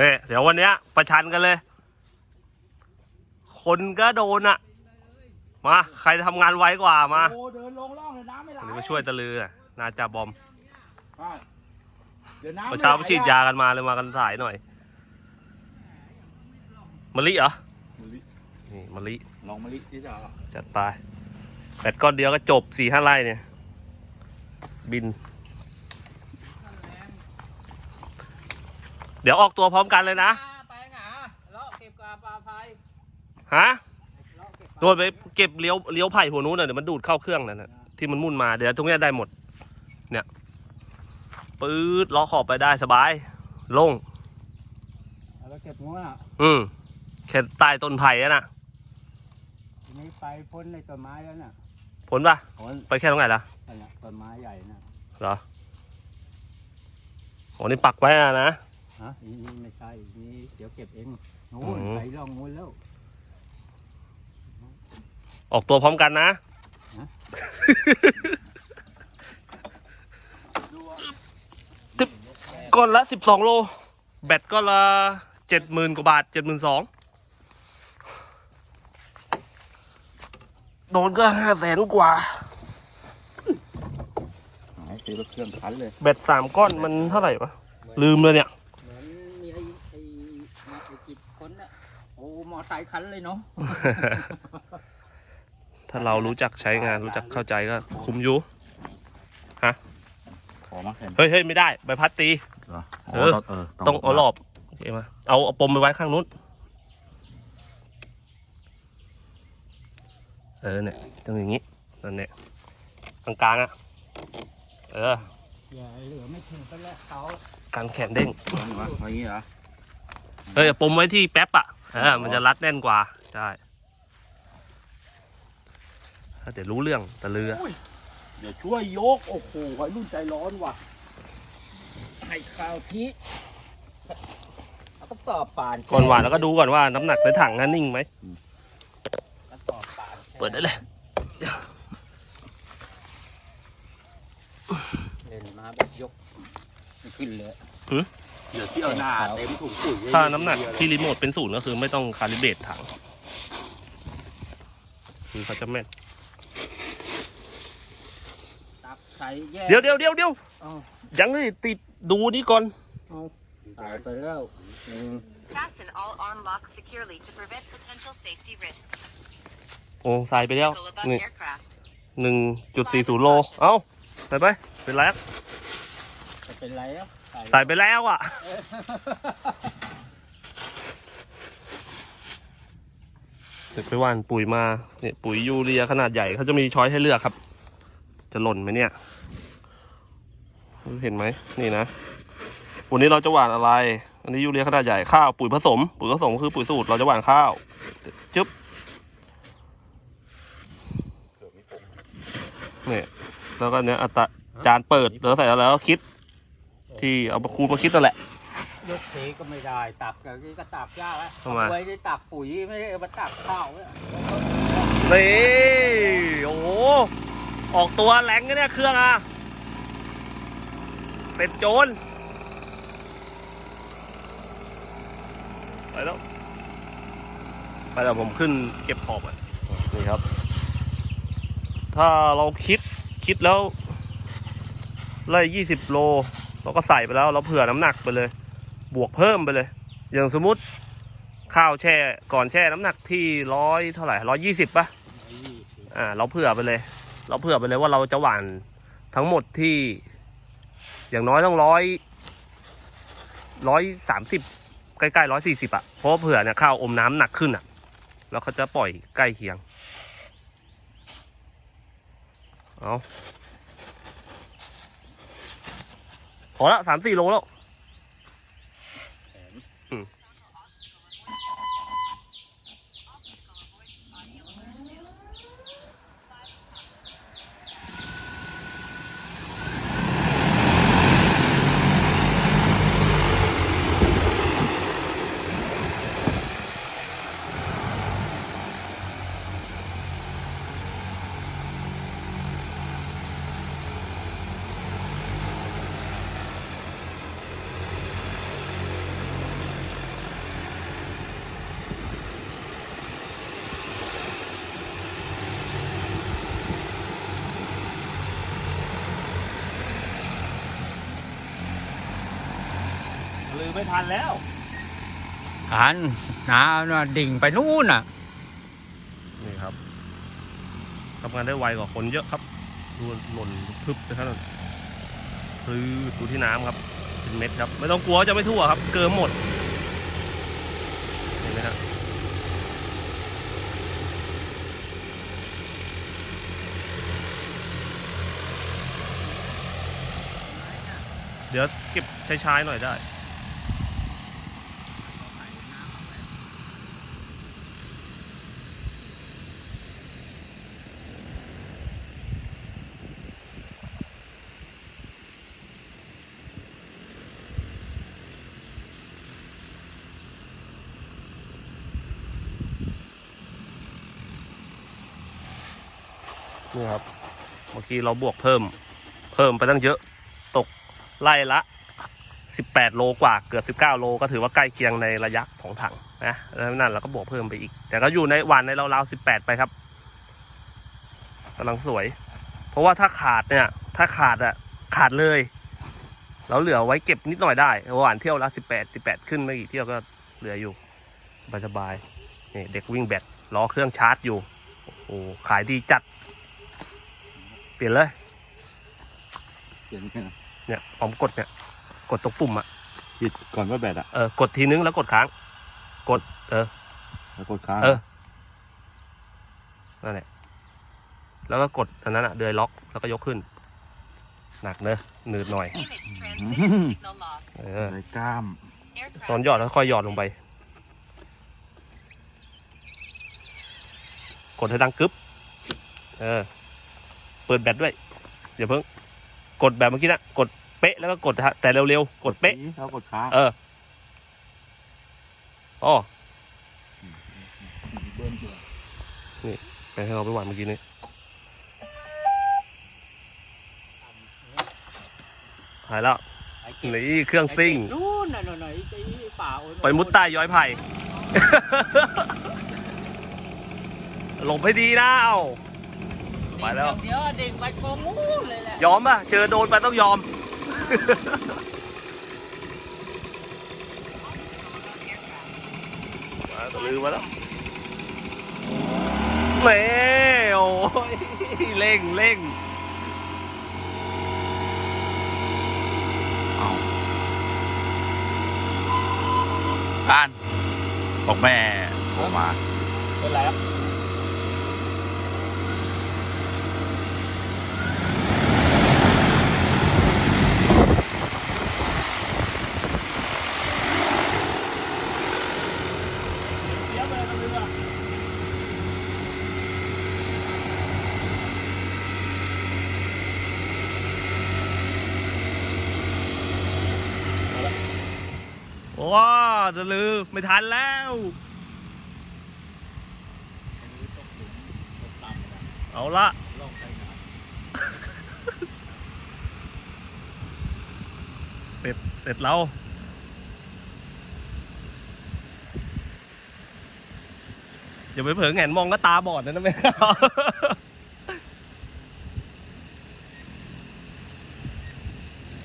นี่เดี๋ยววันเนี้ย ประชันกันเลย คนก็โดนอะมา ใครทำงานไวกว่ามาโอ้เดินลงร่องเลยน้ำไม่ไหลอันนี้มาช่วยตะลือน่ะนาจาบอมใช่เดี๋ยวน้ำเมื่อเช้าไปฉีดยากันมาเลยมากันสายหน่อยมะลิเหรอมะลินี่มะลิลองมะลิที่จะเอาจัดไปแปดก้อนเดียวก็จบสี่ห้าไร่เนี่ย บิน เดี๋ยวออกตัวพร้อมกันเลยนะไปหงาเลาะเก็บกาปลาพายฮะเลาะเก็บโดนไปเก็บเลี้ยวเลี้ยวไผ่หัวนู้นน่ะเดี๋ยวมันดูดเข้าเครื่องนั่นน่ะที่มันมุ่นมาเดี๋ยวตรงเนี้ยได้หมด เนี่ยปื๊ดล้อขอบไปได้สบายโล่งแล้วเก็บงัวอืมแค่ใต้ต้นไผ่อะน่ะทีนี้ไปพ้นในต้นไม้แล้วน่ะผลปะพ้นไปแค่ตรงไหนล่ะนั่นน่ะต้นไม้ใหญ่น่ะเหรอโอ้นี่ปักไว้อะนะ ฮะอีนี่ไม่ใช่อีนี่เดี๋ยวเก็บเองนู้อืนมไปร่องนู้นแล้ว ออกตัวพร้อมกันนะ ฮะติบก้อนละสิบสองโล แบตก้อนละเจ็ดหมื่นกว่าบาทเจ็ดหมื่นสองโดนก็ห้าแสนกว่า หายซื้อรถเครื่องคันเลย แบตสามก้อนมันเท่าไหร่วะ ลืมเลยเนี่ย เหมือนมีไอ้ไอ้ไอ้กิจคนน่ะโอ้ มอไซค์คันเลยเนาะ ถ้าเรารู้จักใช้งานรู้จักเข้าใจก็คุ้มอยู่ขอมาแข่งเฮ้ยเฮ้ยไม่ได้ใบพัดตี เหรอเออ เออต้องเอารอบโอเคมาเอาเอาปมไปไว้ข้างนู้นเออเนี่ยต้องอย่างงี้นั่นเนี่ยกลางๆอะเอออย่าเหลือไม่ถึงไปแล้วเขาการแขนเด้ง เอาอย่างวะเอาอย่างงี้เหรอเฮ้ยเอาปมไว้ที่แป๊บอะ เออมันจะรัดแน่นกว่า ใช่เดี๋ยวรู้เรื่องตะเรือเดี๋ยวช่วยยก โอ้โหวัยรุ่นใจร้อนว่ะ ให้ข้าวทีเอาก็สอบป่านก่อนหวานแล้วก็ดูก่อนว่าน้ำหนักในถังนั้นนิ่งไหมก็สอบป่านเปิดได้เลย เล่นมาแบบยกไม่ขึ้นเลย เดี๋ยวเที่ยวหน้าเต็มถุงปุ๋ยถ้าน้ำหนักที่รีโมทเป็นศูนย์ก็คือไม่ต้องคาลิเบรตถัง คือเขาจะแม่นตักใส่แยกเดี๋ยวเดี๋ยวเดี๋ยวเดี๋ยวเอายังไม่ติดดูนี่ก่อน เอาตายไปแล้วหนึ่ง Fasten all arm locks securely to prevent potential safety risks. โอ้ใส่ไปแล้ว Go above นี่ aircraft. หนึ่งจุดสี่ศูนย์โล เอ้าใส่ไป เป็นไรอะจะเป็นไรอะ ใส่ไปแล้วอะ เดี๋ยวไปหว่านปุ๋ยมาเนี่ยปุ๋ยยูเรียขนาดใหญ่เขาจะมีช้อยให้เลือกครับ จะหล่นไหมเนี่ย เห็นไหมนี่นะ วันนี้เราจะหว่านอะไร อันนี้ยูเรียขนาดใหญ่ข้าวปุ๋ยผสม ปุ๋ยผสมคือปุ๋ยสูตรเราจะหว่านข้าวจึ๊บเนี่ยแล้วก็เนี้ยอัตราจานเปิดแล้วใส่แล้วก็คิด ที่เอามาคูณมาคิดนั่นแหละ ยกเทก็ไม่ได้ ตักอย่างนี้ก็ตักยากแล้วทำไม เอาไว้ได้ตักปุ๋ยไม่ได้เอามาตักข้าวเนี่ยนี่โอ้โหออกตัวแรงนะเนี่ยเครื่องอะเป็นโจรไปแล้วไปแล้วผมขึ้นเก็บขอบอะนี่ครับ ถ้าเราคิดคิดแล้วไล่ยี่สิบโล เราก็ใส่ไปแล้วเราเผื่อน้ำหนักไปเลย บวกเพิ่มไปเลย อย่างสมมุติข้าวแช่ก่อนแช่น้ำหนักที่ร้อยเท่าไหร่ร้อยยี่สิบป่ะอ่าเราเผื่อไปเลย เราเผื่อไปเลยว่าเราจะหวานทั้งหมดที่ อย่างน้อยต้องร้อยร้อยสามสิบใกล้ๆร้อยสี่สิบอะเพราะเผื่อเนี่ยข้าวอมน้ำหนักขึ้นอะ แล้วเขาจะปล่อยใกล้เคียง เอา พอละสาม ไม่ทันแล้วทันน้ำน่ะดิ่งไปนู่นน่ะ นี่ครับทำงานได้ไวกว่าคนเยอะครับดูหล่นทึบไปขนาดคือดูที่น้ำครับเป็นเม็ดครับ ไม่ต้องกลัวว่าจะไม่ทั่วครับ เกินหมด เห็นไหมครับเดี๋ยวเก็บใช้ๆหน่อยได้ นี่ครับ เมื่อกี้เราบวกเพิ่ม เพิ่มไปตั้งเยอะ ตกไล่ละ 18 โลกว่าเกือบ 19 โล ก็ถือว่าใกล้เคียงในระยะของถังนะแล้วนั่นเราก็บวกเพิ่มไปอีก แต่ก็อยู่ในหวานในราวๆ 18 ไปครับกำลังสวย เพราะว่าถ้าขาดเนี่ย ถ้าขาดอะขาดเลยเราเหลือไว้เก็บนิดหน่อยได้หวานเที่ยวละ18 18ขึ้นมาอีกเที่ยวก็เหลืออยู่สบายๆนี่เด็กวิ่งแบตล้อเครื่องชาร์จอยู่ โอ้โหขายดีจัด เปลี่ยนเลย เปลี่ยนเนี่ยพร้อมกดเนี่ย กดตรงปุ่มอะผิดก่อนว่าแบตอะเออกดทีนึงแล้วกดค้าง กด เออ แล้วกดค้างเออ นั่นแหละ แล้วก็กดอันนั้นอะเดือยล็อกแล้วก็ยกขึ้น หนักเนอะหนืดหน่อย Image transmission signal lost. เออ เลยกล้าม ตอน Aircraft หยอดแล้วค่อยหยอดลงไป กดให้ดังกึ๊บ เออ เปิดแบตด้วยอย่าเพิ่งกดแบบเมื่อกี้นะกดเป๊ะแล้วก็กดฮะแต่เร็วๆกดเป๊ะแล้วกดค้างเอออ๋อเบิ้ลตัวไปให้เราไปหวานเมื่อกี้นี้หายแล้วไอ้เก็บนี่เครื่องซิ่งไอ้เก็บนู่นน่ะหน่อยๆไอ้ป่าโอ้ยไปมุดใต้ย้อยไผ่หลบให้ดีนะเอา ไปแล้ว เดี๋ยวเด็กไปโกงงูเลยแหละยอมป่ะ เจอโดนไปต้องยอม มาตะลือมาแล้วเม่โอ้ยเร่งเร่งการบอกแม่ออกมา เป็นไรครับ ว้าตะลือไม่ทันแล้วเอาละเสร็จเสร็จแล้วอย่าไปเผลอแหงนมองก็ตาบอดนะนะแม่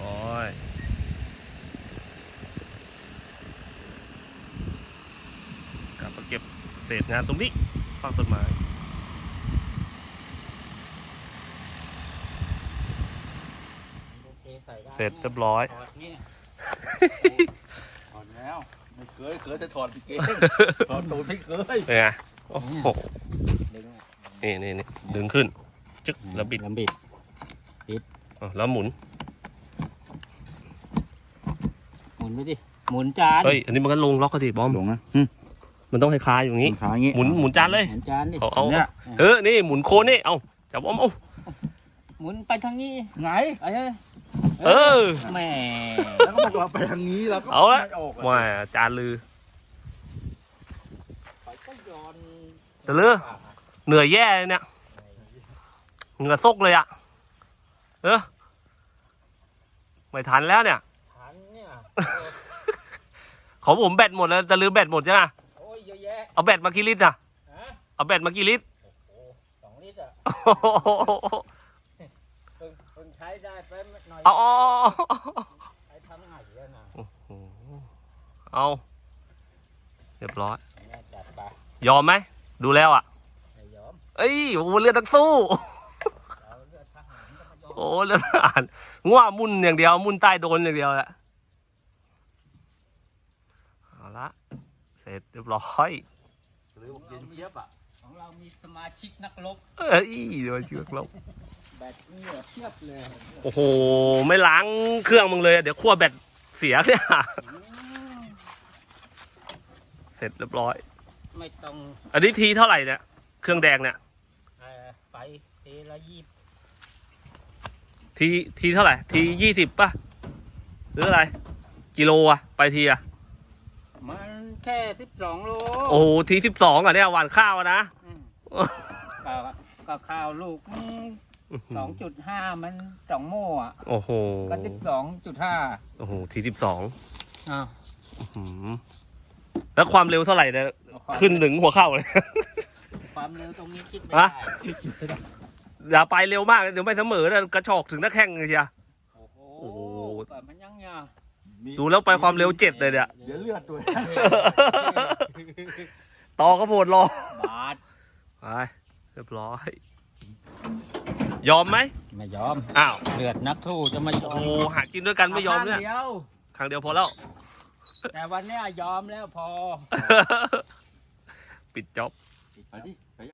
บอยกลับมาเก็บ เศษงานตรงนี้ฟังต้นไม้โอคใได้เสร็จเรียบร้อยถอดนี่ถอดแล้วไม่เคยเคยจะถอดกางเกงถอดตูดไม่เคยเป็นไงโอ้โหดึงออกนี่นี่นี่ดึงขึ้น จึ๊กแล้วบิดแล้วบิดอะแล้วหมุน หมุนไปดิหมุนจานเฮ้ยอันนี้มันก็ลงล็อกก็ดิบอมหลงนะ มันต้องให้คาอยู่อย่างนี้ ขาอย่างงี้หมุนหมุนจานเลย หมุนจานดิเอาเอาเนี่ยเออนี่หมุนโคนนี่เอาจับบอมเอาหมุนไปทางนี้ไงเอ้ยเออ แหม่แล้วก็บอกเราไปทางนี้เราก็เอาละ ไม่ออกอะว่าจานลือไปก็ย้อนจะเลือเหนื่อยแย่เลยเนี่ยเหงื่อซกเลยอะเออไม่ทันแล้วเนี่ยทันเนี่ย ของผมแบตหมดแล้วจะลืมแบตหมดใช่ไหมโอ้ย เยอะแยะเอาแบตมากี่ลิตรอะฮะเอาแบตมากี่ลิตรโอ้สองลิตรอะโอ้โหเพิ่งเพิ่งใช้ได้ไปหน่อยเอาเอาเอาไอ้ทำไงอะนะโอ้โหเอาเรียบร้อยเนี่ยจัดไปยอมไหม ดูแล้วอะ ไม่ยอมเอ้ยโอ้โหเลือดนักสู้ เราเลือดทหารก็ไม่ยอมโอ้เลือดทหารง่วมุนอย่างเดียว มุนใต้โดนอย่างเดียวแหละเอาละเสร็จเรียบร้อย หรือบอกเย็นเจี๊ยบอะของเรามีสมาชิกนักรบเอ้ยเดี๋ยวเชือกลบแบตเหงื่อเทียบเลยโอ้โห ไม่ล้างเครื่องมึงเลยอะเดี๋ยวขั้วแบตเสียเนี่ย เสร็จเรียบร้อย ไม่ต้องอันนี้ทีเท่าไหร่เนี่ย เครื่องแดงเนี่ย เอ่อไปเทละยี่สิบทีทีเท่าไหร่ ทียี่สิบป่ะ หรืออะไร กิโลอะไปทีอะมัน แค่สิบสองโลโอ้โหทีสิบสองอะเนี่ยหวานข้าวอะนะ อืมก็ก็ข้าวลูกสองจุดห้ามันสองโม่อะโอ้โห ก็สิบสองจุดห้าโอ้โห ทีสิบสองอ้าวแล้วความเร็วเท่าไหร่เนี่ยความขึ้นถึงหัวเข่าเลย ความเร็วตรงนี้คิดไม่ฮะได้อย่าไปเร็วมากเดี๋ยวไม่เสมอนะกระชอกถึงหน้าแข้งเลยเชียโอ้โหโอ้โห แต่มันยังยา มีดูแล้วไปความเร็วเจ็ดเลยเนี่ย เดี๋ยวเลือดด้วย ต่อกระโพดรอ บาทไปเรียบร้อย ยอมไหมไม่ยอม อ้าว เลือดนักสู้จะไม่ยอโอ้มโหหากินด้วยกันไม่ยอมเนี่ยข้างเดียวครั้งเดียวพอแล้ว แต่วันเนี้ยยอมแล้วพอ ปิดจ็อบ ไปดิไป